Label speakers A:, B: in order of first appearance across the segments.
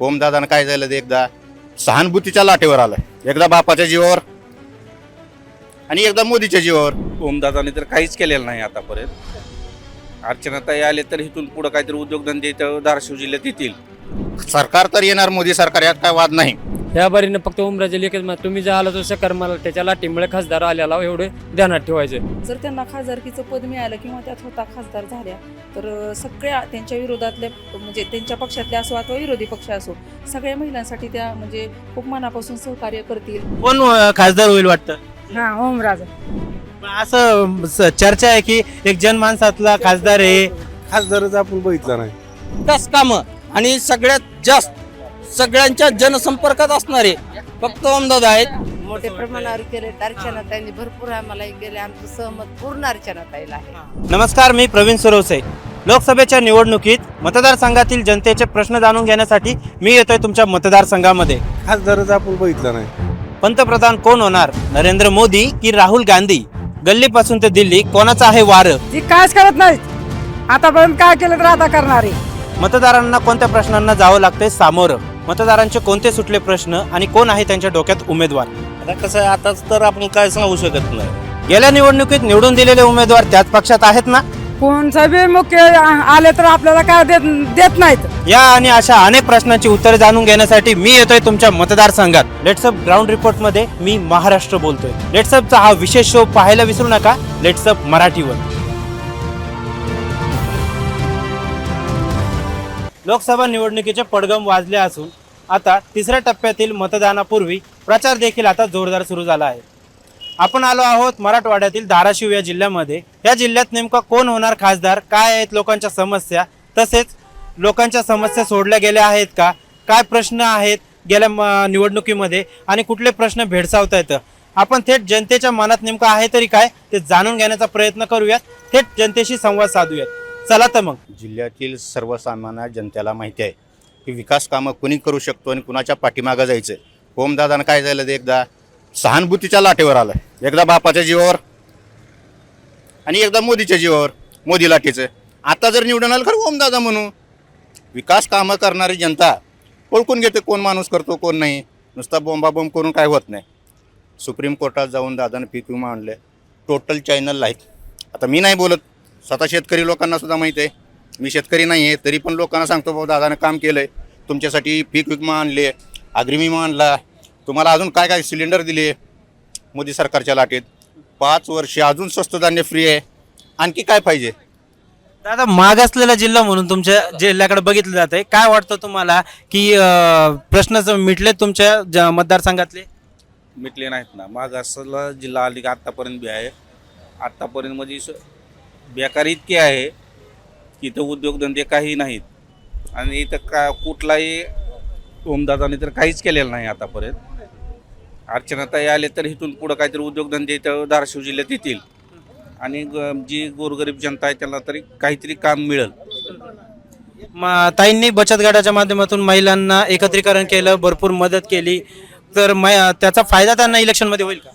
A: ओमदादानं काय झालं ते एकदा सहानुभूतीच्या लाटेवर आलं एकदा बापाच्या जीवावर आणि एकदा मोदीच्या जीवावर.
B: ओमदादाने तर काहीच केलेलं नाही आतापर्यंत. अर्चनाताई आले तर इथून पुढं काहीतरी उद्योगधंदे इथं धाराशिव जिल्ह्यात येतील.
A: सरकार तर येणार मोदी सरकार यात काय वाद नाही.
C: ह्या बारीनं फक्त उमराजे लेखच म्हणा, तुम्ही जे आला तो सकार मला त्याच्या लाटीमुळे खासदार आलेला एवढे ध्यानात ठेवायचं.
D: जर त्यांना खासदारकीचं पद मिळालं किंवा त्यात होता खासदार झाल्या तर अ, सगळ्या त्यांच्या विरोधातल्या म्हणजे त्यांच्या पक्षातल्या असो अथवा विरोधी पक्ष असो सगळ्या महिलांसाठी त्या म्हणजे खूप मनापासून सहकार्य करतील.
E: कोण अं, खासदार होईल वाटतं?
F: हा ओमराजा.
E: असं स- चर्चा आहे की एक जनमानसातला खासदार आहे
G: खासदारच आपण बघितला नाही.
H: विकास कामं? आणि सगळ्यात जास्त सगळ्यांच्या जनसंपर्कात असणारे फक्त ओमदादा आहेत.
F: मोठ्या प्रमाणावर केले अर्चनाताईंनी भरपूर आम्हाला हे केले. आमचं सहमत पूर्ण अर्चनाताईला आहे.
E: नमस्कार मी प्रवीण सुरवसे. लोकसभेच्या निवडणुकीत मतदारसंघातील जनतेचे प्रश्न जाणून घेण्यासाठी मी येतोय तुमच्या मतदारसंघामध्ये.
G: खासदारच आपण बघितला नाही.
E: पंतप्रधान कोण होणार? नरेंद्र मोदी की राहुल गांधी? गल्लीपासून ते दिल्ली कोणाचं आहे वारं?
F: ती कायच करत नाहीत. आतापर्यंत काय केलं तर आता करणार. आहे
E: मतदारांना कोणत्या प्रश्नांना जावं लागतंय सामोरं? मतदारांचे कोणते सुटले प्रश्न आणि कोण आहे त्यांच्या डोक्यात उमेदवार?
B: आता कसं आहे आताच तर आपण काय सांगू शकत नाही.
E: गेल्या निवडणुकीत निवडून दिलेले उमेदवार त्याच पक्षात आहेत ना?
F: कोणचा बी मुख्य आले तर आपल्याला काय देत देत नाहीत.
E: या आणि अशा अनेक प्रश्नांची उत्तरे जाणून घेण्यासाठी मी येतोय तुमच्या मतदारसंघात. लेट्सअप ग्राउंड रिपोर्टमध्ये मी महाराष्ट्र बोलतोय. लेट्सअपचा हा विशेष शो पाहायला विसरू नका. लेट्सअप मराठीवर. लोकसभा निवडणुकीचे पडगम वाजले असून आता तिसऱ्या टप्प्यातील मतदानापूर्वी प्रचार देखील आता जोरदार सुरू झाला आहे. आपण आलो आहोत मराठवाड्यातील धाराशिव या जिल्ह्यामध्ये. या जिल्ह्यात नेमका कोण होणार खासदार? काय आहेत लोकांच्या समस्या? तसेच लोकांच्या समस्या सोडल्या गेल्या आहेत का? काय प्रश्न आहेत गेल्या म- निवडणुकीमध्ये? आणि कुठले प्रश्न भेडसावता येतं? आपण थेट जनतेच्या मनात नेमकं आहे तरी काय? ते जाणून घेण्याचा प्रयत्न करूयात. थेट जनतेशी संवाद साधूयात. चला तर मग.
A: जिल्ह्यातील सर्वसामान्य जनतेला माहिती आहे की विकास कामं कुणी करू शकतो आणि कुणाच्या पाठीमागं जायचं? ओमदादानं काय झालं ते एकदा? सहानुभूतीच्या लाटेवर आलं. एकदा बापाच्या जीवावर आणि एकदा मोदीच्या जीवावर. मोदी लाटेचं आता जर निवडून आलं खरं ओमदादा म्हणू विकास कामं करणारी जनता ओळखून घेते कोण माणूस करतो कोण नाही. नुसता बोंबाबोंब करून काय होत नाही. सुप्रीम कोर्टात जाऊन दादानं पीक विमा आणलं. टोटल चॅनल आहेत. आता मी नाही बोलत. स्वतः शेतकरी लोकांना सुद्धा माहीत आहे. मी शेतकरी नाही आहे तरी पण लोकांना सांगतो बाबा दादानं काम केलं आहे तुमच्यासाठी पीक विमा आणले अग्री विमा आणला. तुम्हाला अजून काय काय सिलेंडर दिले? मोदी सरकारच्या लाटेत. पाच वर्षे अजून स्वस्त धान्य फ्री आहे. आणखी काय पाहिजे?
E: दादा मागासलेला जिल्हा म्हणून तुमच्या जिल्ह्याकडे बघितलं जात आहे काय वाटतं तुम्हाला की प्रश्न मिटले तुमच्या ज- मतदारसंघातले?
B: मिटले नाहीत ना. मागासला जिल्हा आली का आत्तापर्यंत बी आहे. आत्तापर्यंत म्हणजे स- बेकारी इतकी आहे की इथं उद्योगधंदे काही नाहीत. आणि इथं का कुठलाही ओमदादाने तर काहीच केलेलं नाही आतापर्यंत. अर्चनाताई आले तर इथून पुढं काहीतरी उद्योगधंदे इथं धाराशिव जिल्ह्यात येतील. आणि ग- जी गोरगरीब जनता आहे त्यांना तरी काहीतरी काम मिळेल.
E: म- ताईंनी बचत गटाच्या माध्यमातून महिलांना एकत्रीकरण केलं भरपूर मदत केली. तर मै- त्याचा फायदा त्यांना इलेक्शनमध्ये होईल का?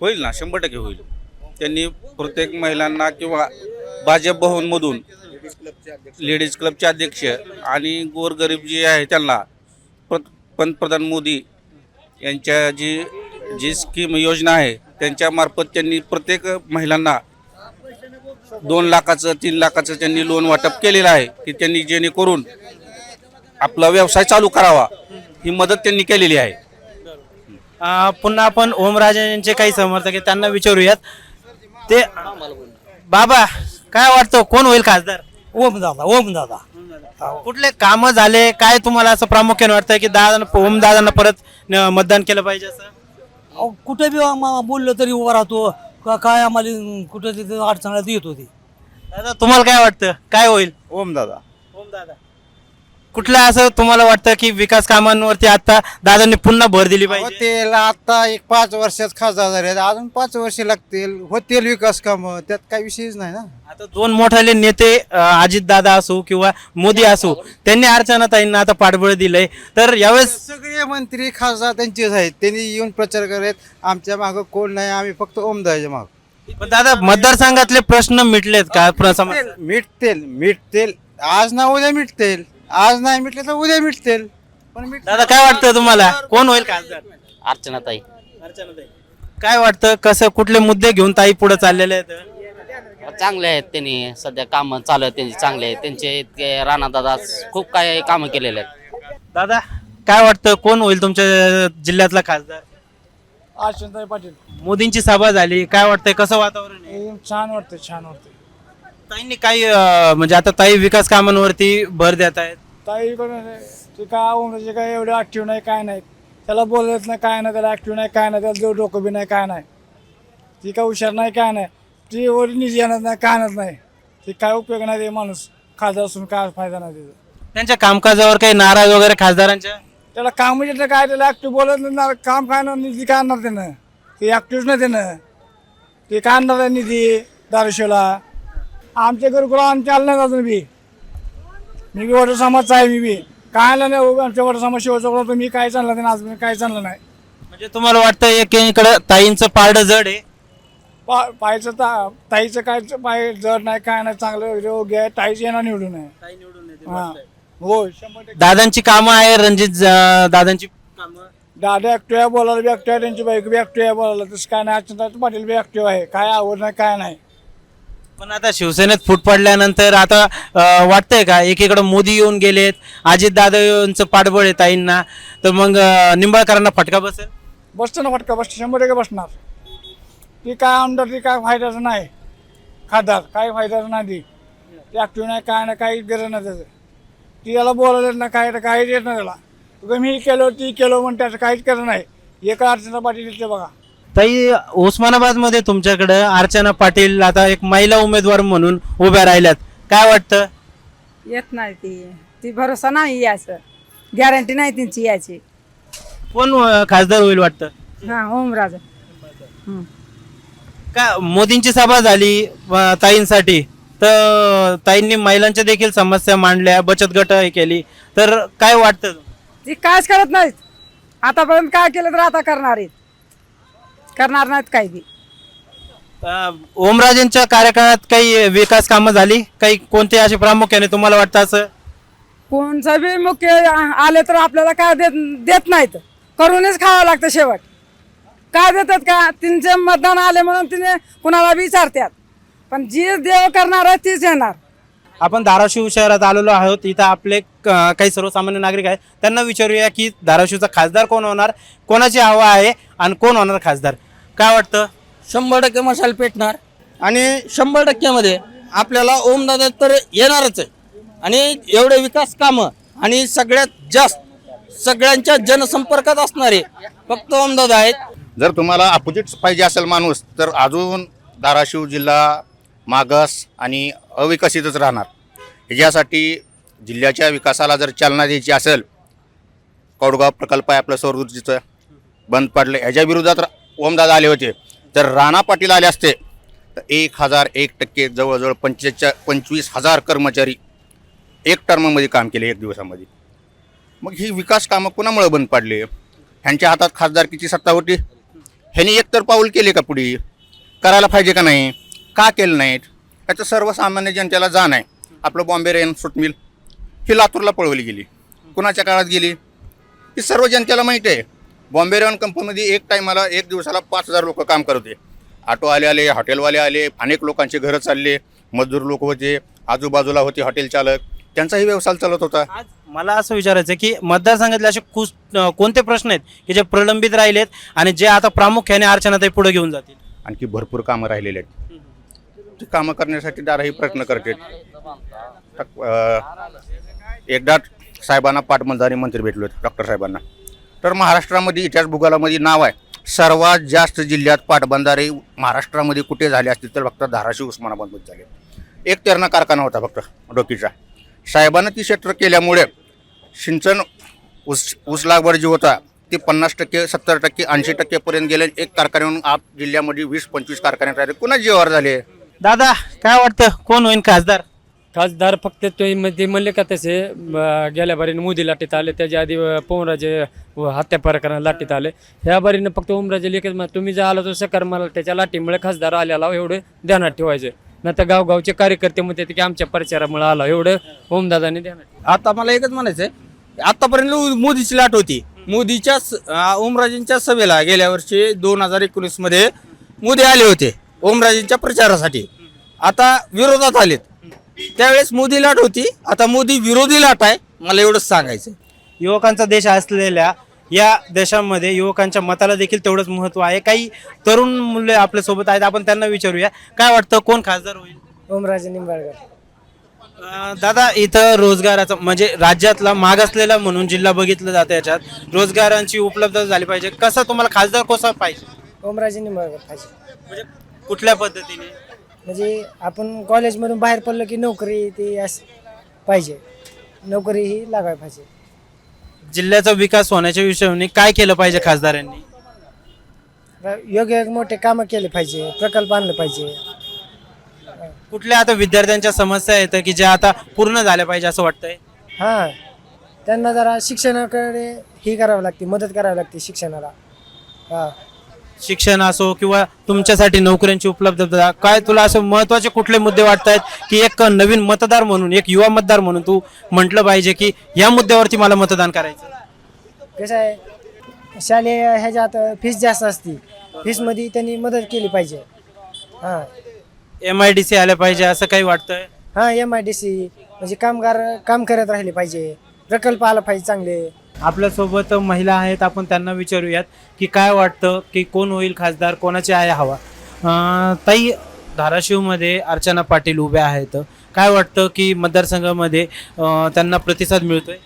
B: होईल ना शंभर टक्के होईल. त्यांनी प्रत्येक महिलांना किंवा भाजप भवनमधून लेडीज क्लबचे अध्यक्ष आणि गोरगरीब जे आहे त्यांना पंतप्रधान मोदी यांच्या जी जी स्कीम योजना आहे त्यांच्यामार्फत त्यांनी प्रत्येक महिलांना दोन लाखाचं तीन लाखाचं त्यांनी लोन वाटप केलेलं आहे की त्यांनी जेणेकरून आपला व्यवसाय चालू करावा ही मदत त्यांनी केलेली आहे.
E: पुन्हा आपण ओमराजे यांचे काही समर्थक आहेत त्यांना विचारूयात. ते बाबा काय वाटतं कोण होईल खासदार?
H: ओम दादा ओम दादा.
E: कुठले कामं झाले? काय तुम्हाला असं प्रामुख्याने वाटतं की दादा ओम दादांना परत न- मतदान केलं पाहिजे असं?
H: कुठे बी आम्हा- बोललो तरी उभा राहतो. का काय आम्हाला कुठं तिथे अडचणात येत होती
E: दादा तुम्हाला काय वाटतं? काय होईल?
A: ओमदादा
E: ओम दादा. कुठलं असं तुम्हाला वाटतं की विकास कामांवरती आता दादांनी पुन्हा भर दिली पाहिजे?
I: होतील. आता एक पाच वर्षात खासदार झाले अजून पाच वर्ष लागतील. होतील विकास काम. त्यात काही विषयच नाही ना.
E: आता दोन मोठाले नेते अजित दादा असो किंवा मोदी असो त्यांनी अर्चनाताईंना आता पाठबळ दिलंय. तर यावेळेस
I: सगळे मंत्री खासदार त्यांचेच आहेत. त्यांनी येऊन प्रचार करत आमच्या मागं कोण नाही. आम्ही फक्त ओमदाच्या माग.
E: पण दादा मतदारसंघातले प्रश्न मिटलेत का? प्र- समस्या-
I: मिटतील. मिटतील. आज ना उद्या मिटतील. आज नाही मिटले तर उद्या मिटतील.
E: दादा काय वाटतं तुम्हाला? कोण होईल खासदार?
J: अर्चनाताई
E: अर्चनाताई. काय वाटतं? कसं कुठले मुद्दे घेऊन ताई पुढे चाललेले आहेत?
J: चांगले आहेत त्यांनी. सध्या काम चालू आहेत त्यांची चांगले आहेत. त्यांचे इतके राणा दादा खूप काय कामं केलेले आहेत.
E: दादा काय वाटतं? कोण होईल तुमच्या जिल्ह्यातला खासदार?
K: अर्चनताई पाटील.
E: मोदींची सभा झाली. काय वाटतंय? कसं वातावरण आहे?
K: एकदम छान वाटतं छान वाटतं
E: ताईंनी काही अं, म्हणजे आता ताई विकास कामांवरती भर देत आहेत.
K: ताई पण ते काय म्हणजे काय एवढं ऍक्टिव्ह नाही काय नाही. त्याला बोलत नाही काय नाही त्याला ऍक्टिव्ह नाही काय नाही त्याला देव डोकं बी नाही काय नाही. ती काय हुशार नाही काय नाही. ती एवढी निधी येणार नाही काय आणत नाही. ती काय उपयोग नाही ते माणूस खासदार असून काय फायदा नाही त्याचा.
E: त्यांच्या कामकाजावर काही नाराज वगैरे खासदारांच्या?
K: त्याला काम म्हणजे काय त्याला ऍक्टिव्ह बोलत नाही ना, काम काय ना निधी काय आणणार त्यानं? ते ऍक्टिव्ह नाही त्यानं. ते काय आणणार आहे निधी दारुशेला? आमच्या घरकुला आमच्या आलं नाही अजून बी. मी बी वडा समाजचा आहे मी बी. काय आलं नाही हो, आमच्या वडा समाज शिवाय चौकात मी काय चाललं नाही आज मी काय चाललं नाही.
E: म्हणजे तुम्हाला वाटतं एकीकडे ताईंचं पारडं जड आहे?
K: पा पायचं ता ताईचं काय पाय जड नाही काय नाही चांगलं योग्य आहे. ताईचं येणार निवडून आहे. हां. हो शंभर टक्के.
E: दादांची कामं आहे रणजित ज- दादांची कामं?
K: दादा ऍक्टिव्ह आहे बोलायला बी ऍक्टिव्ह आहे त्यांची बाईक बी ऍक्टिव्ह आहे बोलायला. तसं काय नाही अर्चना पाटील बी ऍक्टिव्ह आहे. काय आवड नाही काय नाही.
E: पण आता शिवसेनेत फूट पडल्यानंतर आता अं, वाटतंय का? एकीकडे मोदी येऊन गेलेत अजित दादांचं पाठबळ आहे ताईंना. तर मग अं, निंबाळकरांना फटका बसेल?
K: बसतो ना फटका बसतो शंभर टक्के बसणार. ती काय आमदार ती काय फायद्याचं नाही. खासदार काय फायद्याचं नाही ती. ती ऍक्टिव्ह नाही काय नाही काही गरज नाही त्याचं. ती याला बोलायला ना काय काहीच येत नाही त्याला. उगा मी केलं ती केलं म्हणून त्याचं काहीच करत नाही. एका अर्चना पाठी येते बघा.
E: ताई उस्मानाबादमध्ये तुमच्याकडे अर्चना पाटील आता एक महिला उमेदवार म्हणून उभ्या राहिल्यात. काय वाटतं?
F: येत नाही ती. ती भरोसा नाही यायचं गॅरंटी नाही त्यांची यायची
E: कोण अं, खासदार होईल वाटतं?
F: हा ओमराज.
E: का मोदींची सभा झाली अं, ताईंसाठी. तर ताईंनी महिलांच्या देखील समस्या मांडल्या बचत गट हे केली. तर काय वाटतं?
F: ती कायच करत नाहीत. आतापर्यंत काय केलं तर आता करणार आहेत. करणार नाहीत काही बी.
E: अं, ओमराजेंच्या कार्यकाळात काही विकास कामं झाली? काही कोणते असे प्रामुख्याने तुम्हाला वाटतं असं?
F: कोणचं बी मुख्य आ- आले तर आपल्याला काय देत देत नाहीत. करूनच खावं लागतं शेवट. काय देतात का? तिचे मतदान आले म्हणून तिने कुणाला बी विचारतात. पण जी देव करणार आहे तीच येणार.
E: आपण धाराशिव शहरात आलेलो आहोत. इथं आपले क- काही सर्वसामान्य नागरिक आहेत. त्यांना विचारूया की धाराशिवचा खासदार कोण होणार? कोणाची हवा आहे आणि कोण होणार खासदार? काय वाटतं?
J: शंभर टक्के मशाल पेटणार. आणि शंभर टक्क्यामध्ये आपल्याला ओमदादा तर येणारच आहे. आणि एवढे विकास कामं आणि सगळ्यात जास्त सगळ्यांच्या जनसंपर्कात असणारे फक्त ओमदादा आहेत.
A: जर तुम्हाला अपोजिट पाहिजे असेल माणूस तर अजून धाराशिव जिल्हा मागास आणि अविकसितच राहणार. ह्याच्यासाठी जिल्ह्याच्या विकासाला जर चालना द्यायची असेल कौडगाव प्रकल्प आहे आपलं सौर ऊर्जेचं बंद पडलं ह्याच्या विरोधात रा- ओमदादा आले होते. तर राणा पाटील आले असते. तर एक हजार एक टक्के जवळजवळ पंचेचा पंचवीस हजार कर्मचारी एक टर्ममध्ये काम केले एक दिवसामध्ये. मग ही विकास कामं कुणामुळं बंद पाडले? ह्यांच्या हातात खासदारकीची सत्ता होती. ह्यांनी एकतर पाऊल केले का पुढे? करायला पाहिजे का नाही? का केलं नाहीत? याचं सर्वसामान्य जनतेला जाण आहे. आपलं बॉम्बे रेन सुटमिल ही लातूरला पळवली गेली. कुणाच्या काळात गेली? ही सर्व जनतेला माहीत आहे. बॉम्बे रेन कंपनीमध्ये एक टायमाला एक दिवसाला पाच हजार लोक काम करत होते. ऑटोवाले आले हॉटेलवाले आले अनेक लोकांचे घरं चालले मजदूर लोक होते आजूबाजूला होते हॉटेल चालक. त्यांचाही व्यवसाय चालत होता.
E: आज मला असं विचारायचं की मतदारसंघातले असे कुस कोणते प्रश्न आहेत की जे प्रलंबित राहिलेत आणि जे आता प्रामुख्याने अर्चनाताई पुढे घेऊन जातील?
A: आणखी भरपूर कामं राहिलेली आहेत. ती कामं करण्यासाठी दाराही प्रयत्न करते एकदा साहेबांना पाटबंधारे मंत्री भेटलो डॉक्टर साहेबांना. तर महाराष्ट्रामध्ये इतिहास भूगोलामध्ये नाव आहे. सर्वात जास्त जिल्ह्यात पाटबंधारे महाराष्ट्रामध्ये कुठे झाले असतील तर फक्त धाराशिव उस्मानाबादमध्ये झाले. एक तेरणा कारखाना होता फक्त डोकीचा. साहेबांना ती क्षेत्र केल्यामुळे सिंचन ऊस ऊस लागवड जी होता ती पन्नास टक्के सत्तर टक्के ऐंशी टक्केपर्यंत गेले एक कारखान्याहून आप जिल्ह्यामध्ये वीस पंचवीस कारखाने राहिले कुणा जीवावर झाले?
E: दादा काय वाटतं? कोण होईल खासदार?
C: खासदार फक्त ते म- ते म्हणले का तसे ब- गेल्या बारीनं मोदी लाटीत आले त्याच्या आधी अ, पवनराजे व हत्या प्रकरण लाटीत आले. ह्या बारीनं फक्त ओमराजे लेखच मा- तुम्ही जर आला तर सकार मला त्याच्या लाटीमुळे खासदार आल्याला एवढं ध्यानात ठेवायचं. नाही तर गावगावचे कार्यकर्ते म्हणते की आमच्या प्रचारामुळे आला एवढं ओमदादाने ध्यानात
J: आता मला एकच म्हणायचं आहे आतापर्यंत मोदीची लाट होती. मोदीच्या स- अं, ओमराजेंच्या सभेला गेल्या वर्षी दोन हजार एकोणीसमध्ये मोदी आले होते ओमराजेंच्या प्रचारासाठी. आता विरोधात आलेत. त्यावेळेस मोदी लाट होती. आता मोदी विरोधी लाट आहे. मला एवढंच सांगायचं
E: युवकांचा देश असलेल्या या देशामध्ये युवकांच्या मताला देखील तेवढंच महत्त्व आहे. काही तरुण मुले आपल्यासोबत आहेत. आपण त्यांना विचारूया. काय वाटतं? कोण खासदार होईल?
F: ओमराजे निंबाळकर.
E: अं, दादा इथं रोजगाराचा म्हणजे राज्यातला मागासलेला म्हणून जिल्हा बघितलं जातं याच्यात. रोजगारांची उपलब्धता झाली पाहिजे. कसं तुम्हाला खासदार कसा पाहिजे?
F: ओमराजे निंबाळकर पाहिजे.
E: म्हणजे कुठल्या पद्धतीने?
F: म्हणजे आपण कॉलेजमधून बाहेर पडलं की नोकरी ती अस पाहिजे. नोकरी ही लागायला पाहिजे.
E: जिल्ह्याचा विकास होण्याच्या विषयाने काय केलं पाहिजे खासदारांनी?
F: योग्य मोठे कामं केले पाहिजे प्रकल्प आणले पाहिजे.
E: कुठल्या आता विद्यार्थ्यांच्या समस्या येतं की ज्या आता पूर्ण झाल्या पाहिजे असं वाटतंय?
F: हां त्यांना जरा शिक्षणाकडे ही करावं लागते मदत करावी लागते शिक्षणाला. हां.
E: शिक्षण असो किंवा तुमच्यासाठी नोकऱ्यांची उपलब्धता काय तुला असं महत्त्वाचे कुठले मुद्दे वाटत आहेत की एक नवीन मतदार म्हणून एक युवा मतदार म्हणून तू म्हटलं पाहिजे की या मुद्द्यावरती मला मतदान करायचं?
F: कसं आहे शालेय ह्याच्यात फीस जास्त असते. फीसमध्ये त्यांनी मदत केली पाहिजे. हां.
E: एम आय डी सी आल्या पाहिजे असं काही वाटतंय?
F: हां एम आय डी सी म्हणजे कामगार काम करत राहिले पाहिजे. प्रकल्प आला पाहिजे चांगले.
E: आपल्यासोबत महिला आहेत आपण त्यांना विचारूयात की काय वाटतं की कोण होईल खासदार कोणाची आहे हवा? अं, ताई धाराशिवमध्ये अर्चना पाटील उभ्या आहेत. काय वाटतं की मतदारसंघामध्ये अं, त्यांना प्रतिसाद मिळतोय?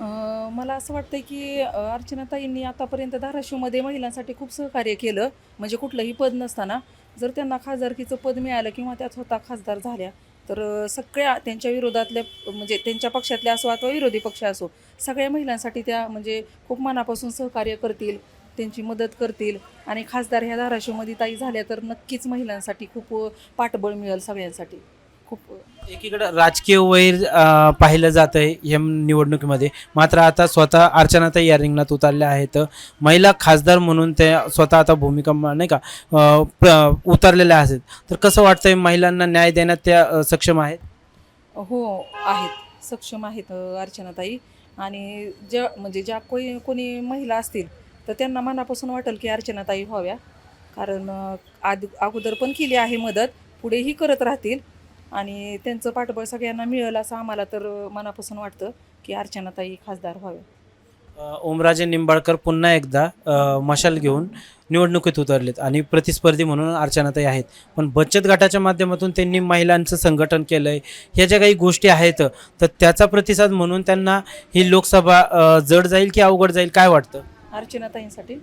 D: अं, मला असं वाटतं की अं, अर्चनाताईंनी आतापर्यंत धाराशिवमध्ये महिलांसाठी खूप सहकार्य केलं. म्हणजे कुठलंही पद नसताना जर त्यांना खासदारकीचं पद मिळालं किंवा त्या स्वतः खासदार झाल्या तर सगळ्या त्यांच्या विरोधातल्या म्हणजे त्यांच्या पक्षातल्या असो अथवा विरोधी पक्ष असो सगळ्या महिलांसाठी त्या म्हणजे खूप मनापासून सहकार्य करतील त्यांची मदत करतील आणि खासदार ह्या धाराशिवमध्ये ताई झाल्या तर नक्कीच महिलांसाठी खूप पाठबळ मिळेल सगळ्यांसाठी. खूप
E: एकीकडे राजकीय वैर अं, पाहिलं जात आहे या निवडणुकीमध्ये. मात्र आता स्वतः अर्चनाताई या रिंगणात उतरल्या आहेत. महिला खासदार म्हणून त्या स्वतः आता भूमिका म- नाही का अं, प्र- उतरलेल्या आहेत. तर कसं वाटतंय महिलांना न्याय देण्यात त्या अं, सक्षम आहेत?
D: हो आहेत. सक्षम आहेत अ, अर्चनाताई आणि ज्या म्हणजे ज्या कोणी कोणी महिला असतील तर त्यांना मनापासून वाटेल की अर्चनाताई व्हाव्या. कारण अ, आद अगोदर पण केली आहे मदत पुढेही करत राहतील. आणि त्यांचं पाठबळ सगळ्यांना मिळेल असं आम्हाला तर मनापासून वाटतं की अर्चनाताई खासदार व्हाव्या
E: अं, ओमराजे निंबाळकर पुन्हा एकदा मशाल घेऊन निवडणुकीत उतरलेत आणि प्रतिस्पर्धी म्हणून अर्चनाताई आहेत. पण बचत गटाच्या माध्यमातून त्यांनी महिलांचं संघटन केलं आहे ह्या ज्या काही गोष्टी आहेत तर त्याचा प्रतिसाद म्हणून त्यांना ही लोकसभा जड जाईल की अवघड जाईल काय वाटतं?
D: अर्चनाताईंसाठी.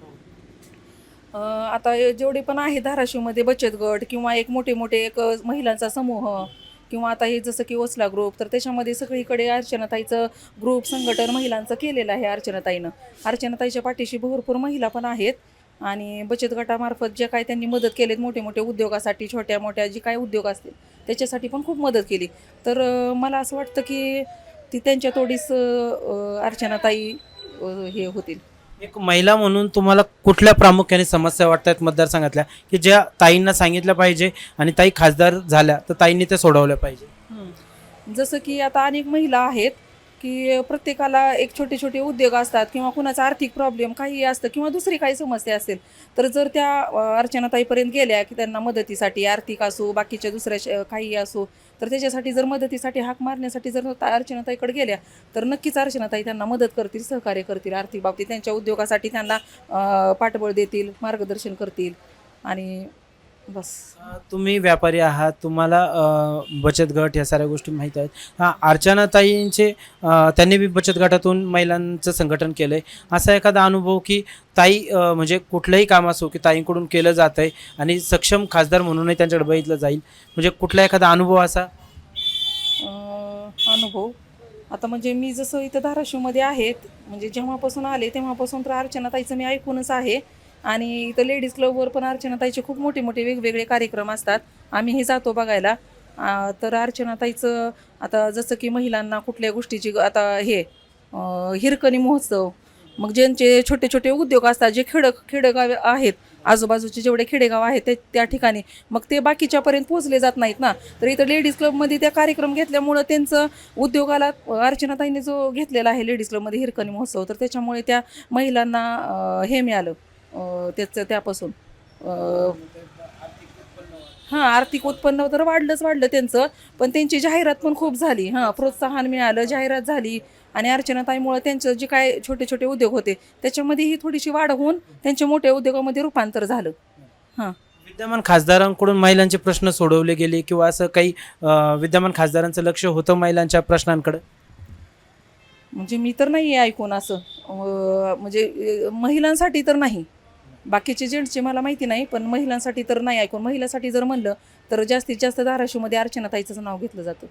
D: आता जेवढे पण आहे धाराशिवमध्ये बचत गट किंवा एक मोठे मोठे एक महिलांचा समूह किंवा आता हे जसं की ओसला ग्रुप तर त्याच्यामध्ये सगळीकडे अर्चनाताईचं ग्रुप संघटन महिलांचं केलेलं आहे अर्चनाताईनं. अर्चनाताईच्या पाठीशी भरपूर महिला पण आहेत आणि बचत गटामार्फत जे काय त्यांनी मदत केलेत मोठे मोठे उद्योगासाठी छोट्या मोठ्या जे काय उद्योग असतील त्याच्यासाठी पण खूप मदत केली. तर मला असं वाटतं की ती त्यांच्या तोडीस अर्चनाताई हे होतील.
E: एक महिला म्हणून तुम्हाला कुठल्या प्रामुख्याने समस्या वाटतात मतदारसंघातल्या? की ज्या ताईंना सांगितल्या पाहिजे आणि ताई खासदार झाल्या तर ताईंनी त्या सोडवल्या पाहिजे.
D: जसं की आता अनेक महिला आहेत की प्रत्येकाला एक छोटे छोटे उद्योग असतात किंवा कुणाचा आर्थिक प्रॉब्लेम काही असतं किंवा दुसरी काही समस्या असेल तर जर त्या अर्चनाताईपर्यंत गेल्या की त्यांना मदतीसाठी आर्थिक असो बाकीच्या दुसऱ्या श- काही असो तर त्याच्यासाठी जर मदतीसाठी हाक मारण्यासाठी जर त्या अर्चनाताईकडे गेल्या तर नक्कीच अर्चनाताई त्यांना मदत करतील सहकार्य करतील आर्थिक बाबतीत. त्यांच्या उद्योगासाठी त्यांना पाठबळ देतील मार्गदर्शन करतील आणि बस.
E: तुम्ही व्यापारी आहात तुम्हाला अं, बचत गट या साऱ्या गोष्टी माहीत आहेत. हा अर्चनाताईंचे अं, त्यांनी बी बचत गटातून महिलांचं संघटन केलं आहे असा एखादा अनुभव की ताई अं, म्हणजे कुठलंही काम असो की ताईंकडून केलं जात आहे आणि सक्षम खासदार म्हणूनही त्यांच्याकडे बघितलं जाईल. म्हणजे कुठला एखादा अनुभव असा?
D: अं, अनुभव? आता म्हणजे मी जसं इथं धाराशिवमध्ये आहेत म्हणजे जेव्हापासून आले तेव्हापासून तर अर्चनाताईचं मी ऐकूनच आहे. आणि इथं लेडीज क्लबवर पण अर्चनाताईचे खूप मोठे मोठे वेगवेगळे कार्यक्रम असतात. आम्ही हे जातो बघायला. तर अर्चनाताईचं आता जसं की महिलांना कुठल्या गोष्टीची आता हे हिरकणी महोत्सव मग ज्यांचे छोटे छोटे उद्योग असतात जे खेड खेडेगाव आहेत आजूबाजूचे जेवढे खेडेगाव आहेत ते त्या ठिकाणी मग ते बाकीच्यापर्यंत पोहोचले जात नाहीत ना. तर इथं लेडीज क्लबमध्ये त्या कार्यक्रम घेतल्यामुळं त्यांचं उद्योगाला अर्चनाताईने जो घेतलेला आहे लेडीज क्लबमध्ये हिरकणी महोत्सव तर त्याच्यामुळे त्या महिलांना हे मिळालं. त्याचं त्यापासून. हां आर्थिक उत्पन्न तर वाढलंच वाढलं त्यांचं पण त्यांची जाहिरात पण खूप झाली. हां प्रोत्साहन मिळालं जाहिरात झाली आणि अर्चनाताईमुळं त्यांचं जे काय छोटे छोटे उद्योग होते त्याच्यामध्ये ही थोडीशी वाढ होऊन त्यांच्या मोठ्या उद्योगामध्ये रूपांतर झालं. हां.
E: विद्यमान खासदारांकडून महिलांचे प्रश्न सोडवले गेले किंवा असं काही अं, विद्यमान खासदारांचं लक्ष होतं महिलांच्या प्रश्नांकडे?
D: म्हणजे मी तर नाही ऐकून असं. अं, म्हणजे अं, महिलांसाठी तर नाही. बाकीचे जेंट्सचे मला माहिती नाही पण महिलांसाठी तर नाही ऐकून. महिलांसाठी जर म्हणलं तर जास्तीत जास्त धाराशिवमध्ये अर्चनाताईचं नाव घेतलं जातं.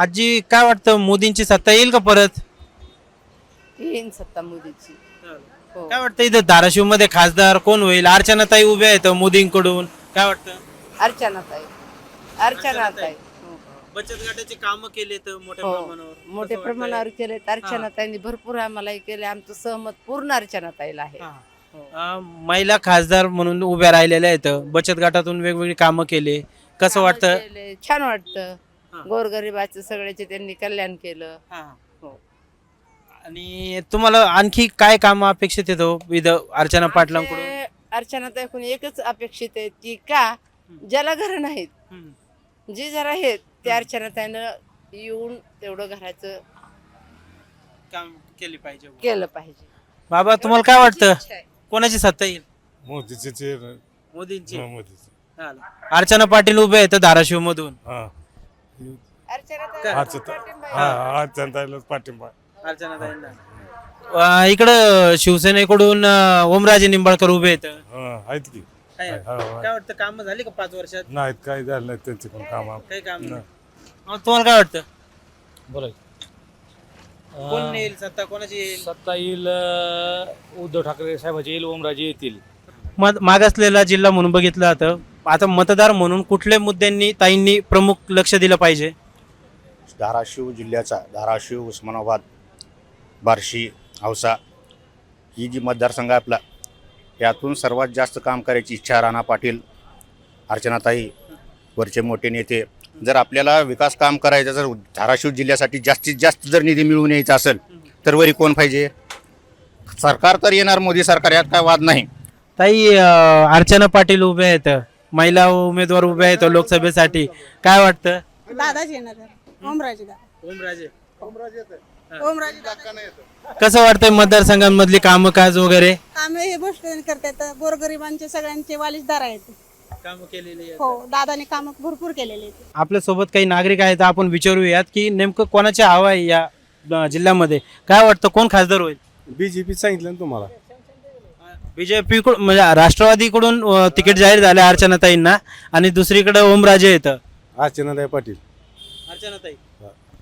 E: आजी काय वाटतं मोदींची सत्ता येईल का परत?
L: येईन सत्ता मोदीची. हो.
E: काय वाटतं इथं धाराशिवमध्ये खासदार कोण होईल? अर्चनाताई उभ्या आहेत मोदींकडून. काय वाटतं?
L: अर्चनाताई अर्चनाताई हो.
E: बचत गटाचे काम केले तर मोठ्या
L: हो.
E: प्रमाणावर.
L: मोठ्या
E: कसं
L: प्रमाणावर केले अर्चनाताईंनी भरपूर आम्हाला हे केले. आमचं सहमत पूर्ण अर्चनाताईला आहे.
E: हा. अं, महिला खासदार म्हणून उभ्या राहिलेल्या आहेत. बचत गटातून वेगवेगळी कामं केले. कसं वाटतं?
L: केले, छान वाटतं.
E: हा.
L: गोरगरिबाचं सगळ्याचे त्यांनी कल्याण केलं. हो.
E: आणि तुम्हाला आणखी काय काम अपेक्षित येतो इथं अर्चना पाटलांकडून?
L: आमचे अर्चनाताईकडून एकच अपेक्षित आहे की का ज्याला घर नाहीत
E: हम्म.
L: जे जरा आहेत ते अर्चनाताईनं येऊन तेवढं घराचं
E: काम केले पाहिजे.
L: केलं पाहिजे.
E: बाबा तुम्हाला काय वाटतं?
L: इच्छा आहे.
E: कोणाची सत्ता येईल?
G: मोदीचे ते
E: मोदींची.
G: मोदीचे.
E: चालेल. अर्चना पाटील उभे आहेत धाराशिव मधून
G: हा. हा जनतालाच पाठिंबा.
E: अर्चना इकडं शिवसेनेकडून अं, ओमराजे निंबाळकर उभे आहेत.
G: हा आहेत की?
E: काय
G: हा, हा.
E: काय वाटतं काम झाली का पाच वर्षात?
G: नाहीत काही झालं नाही त्यांचे पण काम.
E: काही काम
G: नाही.
E: तुम्हाला काय वाटतं?
C: बोला
E: कोण येईल? सत्ता कोणाची येईल?
C: सत्ता येईल अं, उद्धव ठाकरे साहेबाचे येईल ओमराजे येतील.
E: मग मागासलेला जिल्हा म्हणून बघितलं जातं. आता मतदार म्हणून कुठल्या मुद्द्यांनी ताईंनी प्रमुख लक्ष दिलं पाहिजे?
A: धाराशिव जिल्ह्याचा धाराशिव उस्मानाबाद बार्शी औसा ही जी मतदारसंघ आहे आपला यातून सर्वात जास्त काम करायची इच्छा राणा पाटील अर्चनाताई वरचे मोठे नेते जर आपल्याला विकास काम करायचं जर धाराशिव जिल्ह्यासाठी जास्तीत जास्त जर निधी मिळवून यायचा असेल तर वरी कोण पाहिजे? सरकार तर येणार मोदी सरकार यात काय वाद नाही.
E: ताई अं, अर्चना पाटील उभे आहेत महिला उमेदवार उभे आहेत लोकसभेसाठी. काय वाटतं?
F: दादाच येणार ओमराजे
E: ओमराजे.
F: ओमराजे
E: कसं वाटतंय मतदारसंघांमधली कामकाज वगैरे?
F: कामे हे गोष्ट करतात गोरगरिबांचे सगळ्यांचे वालिशदार आहेत.
E: काम केलेली
F: हो दादाने काम भरपूर केलेले आहेत.
E: आपल्यासोबत काही नागरिक आहेत आपण विचारूयात की नेमकं कोणाची हवा आहे या अं, जिल्ह्यामध्ये? काय वाटतं कोण खासदार होईल?
G: बीजेपी सांगितलं ना तुम्हाला.
E: बीजेपी कडून म्हणजे राष्ट्रवादीकडून अं, तिकीट जाहीर झाले अर्चनाताईंना आणि दुसरीकडे ओमराजे येतं
G: अर्चनाताई पाटील.
E: अर्चनाताई.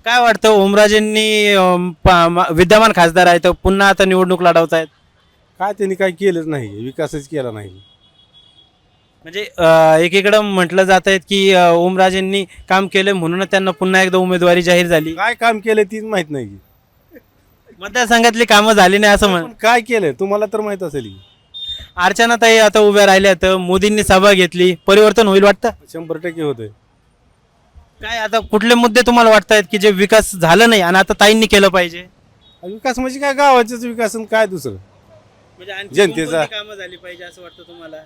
E: काय वाटतं ओमराजेंनी अं, पा- मा- विद्यमान खासदार आहेत पुन्हा आता निवडणूक लढवतायत?
G: काय त्यांनी काही केलंच नाही विकासच केला नाही.
E: म्हणजे अं, एकीकडं म्हटलं जात आहेत की अं, ओमराजेंनी काम केलं म्हणून त्यांना पुन्हा एकदा उमेदवारी जाहीर झाली.
G: काय काम केलं तीच माहीत नाही. की.
E: मतदारसंघातली कामं झाली नाही असं म्हण
G: पण काय केलं तुम्हाला तर माहीत असेल की.
E: अर्चनाताई आता उभ्या राहिल्यात मोदींनी सभा घेतली. परिवर्तन होईल वाटतं?
G: शंभर टक्के होतंय.
E: काय आता कुठले मुद्दे तुम्हाला वाटतायत की जे विकास झालं नाही आणि आता ताईंनी केलं पाहिजे?
G: विकास म्हणजे काय? गावाचंच विकास आणि काय दुसरं?
E: म्हणजे आणखी
G: जनतेचा-
E: कोणकोणती कामं झाली पाहिजे असं वाटतं तुम्हाला?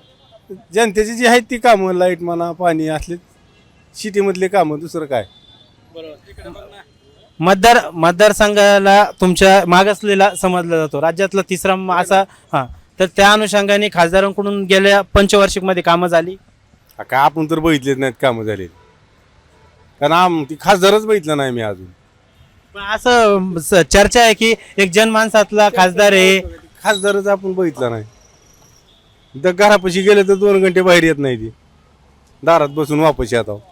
G: जनतेची जी आहेत ती कामं लाइट म्हणा पाणी असले सिटीमधले कामं दुसरं काय?
E: मतदार मतदारसंघाला तुमच्या मागासलेला समजला जातो. राज्यातला तिसरा म- असा हा. तर त्या अनुषंगाने खासदारांकडून गेल्या पंचवार्षिकमध्ये कामं झाली?
G: आ, काय आपण तर बघितलेच नाहीत कामं झाले. कारण आम ती खासदारच बघितलं नाही मी अजून.
E: पण असं स- चर्चा आहे की एक जनमानसातला खासदार आहे.
G: खासदारच आपण बघितला नाही. तर घरापाशी गेले तर दोन घंटे बाहेर येत नाही ती. दारात बसून वापस येतो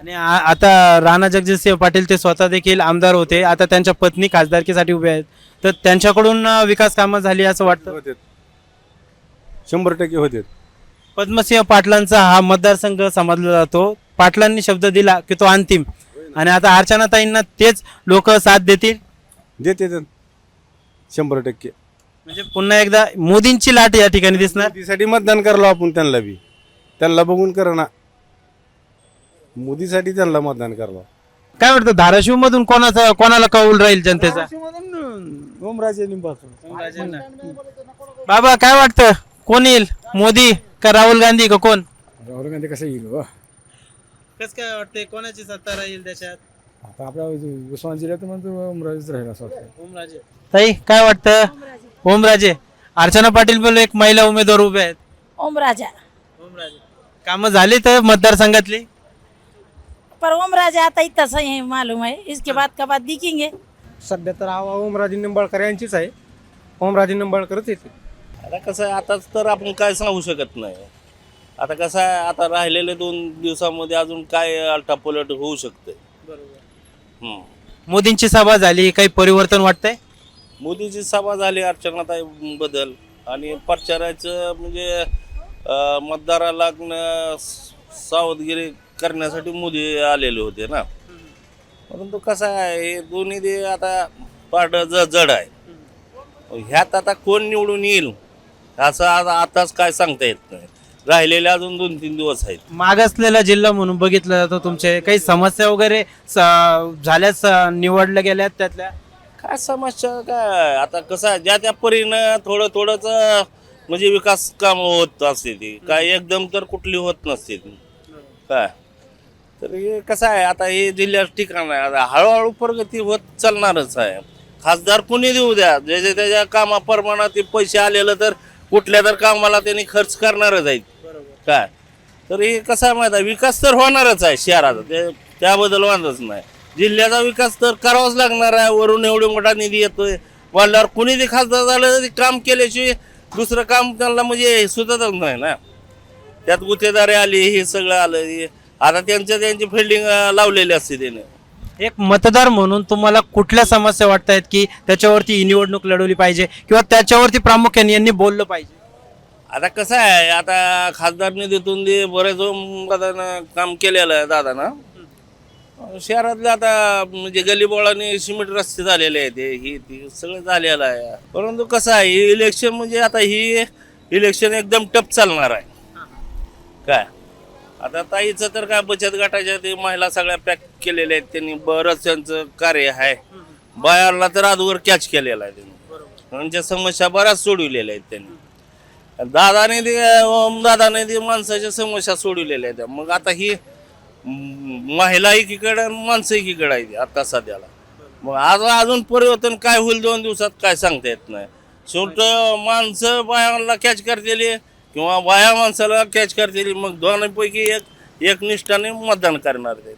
E: आणि आ- आता राणा जगजितसिंह पाटील ते स्वतः देखील आमदार होते. आता त्यांच्या पत्नी खासदारकीसाठी उभे आहेत. तर त्यांच्याकडून अं, विकास कामं झाली असं वाटतं?
G: होते शंभर टक्के होते
E: पद्मसिंह पाटलांचा हा मतदारसंघ समजला जातो. पाटलांनी शब्द दिला की तो अंतिम. आणि आता अर्चनाताईंना तेच लोक साथ देतील?
G: देते तर शंभर टक्के.
E: म्हणजे पुन्हा एकदा मोदींची लाट या ठिकाणी दिसणार.
G: मोदीसाठी मतदान करावं आपण त्यांना बी. त्यांना बघून करा ना. मोदीसाठी त्यांना मतदान करावं.
E: काय वाटतं धाराशिव मधून कोणाचा कोणाला कौल राहील जनतेचा?
K: ओमराजे
E: बाबा काय वाटतं? कोण येईल? मोदी का राहुल गांधी का कोण?
K: राहुल गांधी कसं येईल व
E: कस काय वाटतंय? कोणाची सत्ता राहील देशात?
K: आता आपल्या उस्मान जिल्ह्यात म्हणतो ओमराजेच राहील असं वाटतं
E: ओमराजे. ताई काय वाटतं? ओमराजे अर्चना पाटील पण एक महिला उमेदवार उभे आहेत.
F: ओमराजा.
E: ओमराजे कामं झाली तर मतदारसंघातली?
F: पर ओमराजा आता इतना सही है मालूम है इसके बाद का बात दिखेंगे.
K: सध्या तर हवा ओमराजे निंबाळकर यांचीच आहे. ओमराजे निंबाळकरच येते
M: आता कसं आहे आताच तर आपण काय सांगू शकत नाही. आता कसं आहे आता राहिलेले दोन दिवसामध्ये अजून काय अल्टापलट होऊ शकते
E: मोदींची सभा झाली काही परिवर्तन वाटतंय?
M: मोदीची सभा झाली अर्चनाताई बदल आणि प्रचाराचं म्हणजे मतदाराला सावधगिरी करण्यासाठी मोदी आलेले होते ना. परंतु कसं आहे हे दोन्ही ते आता पाठ ज जड आहे. ह्यात आता कोण निवडून येईल? असं आज आताच काय सांगता येत नाही. राहिलेले अजून दोन तीन दिवस आहेत.
E: मागासलेला जिल्हा म्हणून बघितलं जातं तुमचे. काही समस्या वगैरे स- झाल्यास निवडल्या गेल्या त्यातल्या?
M: काय समस्या काय? आता कसं आहे ज्या त्या परीनं थोडं थोडंच म्हणजे विकास काम होत असते ती. काय एकदम तर कुठली होत नसते ती काय? तर हे कसं आहे आता हे जिल्ह्यात ठिकाण आहे. आता हळूहळू प्रगती होत चालणारच आहे. खासदार कुणी देऊ द्या? ज्याच्या त्याच्या कामाप्रमाणात ते पैसे आलेलं तर कुठल्या तर कामाला त्यांनी खर्च करणारच आहेत. काय? तर हे कसं आहे माहिती आहे? विकास तर होणारच आहे शहराचा. ते त्याबद्दल वांधच नाही. जिल्ह्याचा विकास तर करावाच लागणार आहे. वरून एवढे मोठा निधी येतोय. म्हणल्यावर कुणी ते खासदार झालं तर ते काम केल्याशिवाय दुसरं काम त्यांना म्हणजे सुचतच नाही ना. त्यात गुत्तेदारी आली हे सगळं आलं हे. आता त्यांच्या त्यांची फिल्डिंग लावलेली असते त्याने.
E: एक मतदार म्हणून तुम्हाला कुठल्या समस्या वाटतायत की त्याच्यावरती ही निवडणूक लढवली पाहिजे किंवा त्याच्यावरती प्रामुख्याने यांनी बोललं पाहिजे?
M: आता कसं आहे आता खासदार निधीतून बरेच काम केलेलं आहे दादानं. शहरातले आता म्हणजे गलीबोळाने सिमेंट रस्ते झालेले आहेत हे ही ती सगळं झालेलं आहे. परंतु कसं आहे हे इलेक्शन म्हणजे आता ही इलेक्शन एकदम टप चालणार आहे. काय? आता ताईचं तर काय बचत गटाच्या ते महिला सगळ्या पॅक केलेल्या आहेत त्यांनी बरंच त्यांचं कार्य आहे. बायाला तर आजवर कॅच केलेला आहे त्यांनी. त्यांच्या समस्या बऱ्याच सोडविलेल्या आहेत त्यांनी. दादाने ते ओम दादाने ते माणसाच्या समस्या सोडविलेल्या आहेत. मग आता ही महिला एकीकडं आणि माणसं एकीकडं आहे आता सध्याला. मग आज अजून परिवर्तन काय होईल दोन दिवसात काय सांगता येत नाही. शेवट माणसं बायाला कॅच करतील किंवा बाया माणसाला कॅच करतील मग दोन्हीपैकी एक एक निष्ठाने मतदान करणार ते.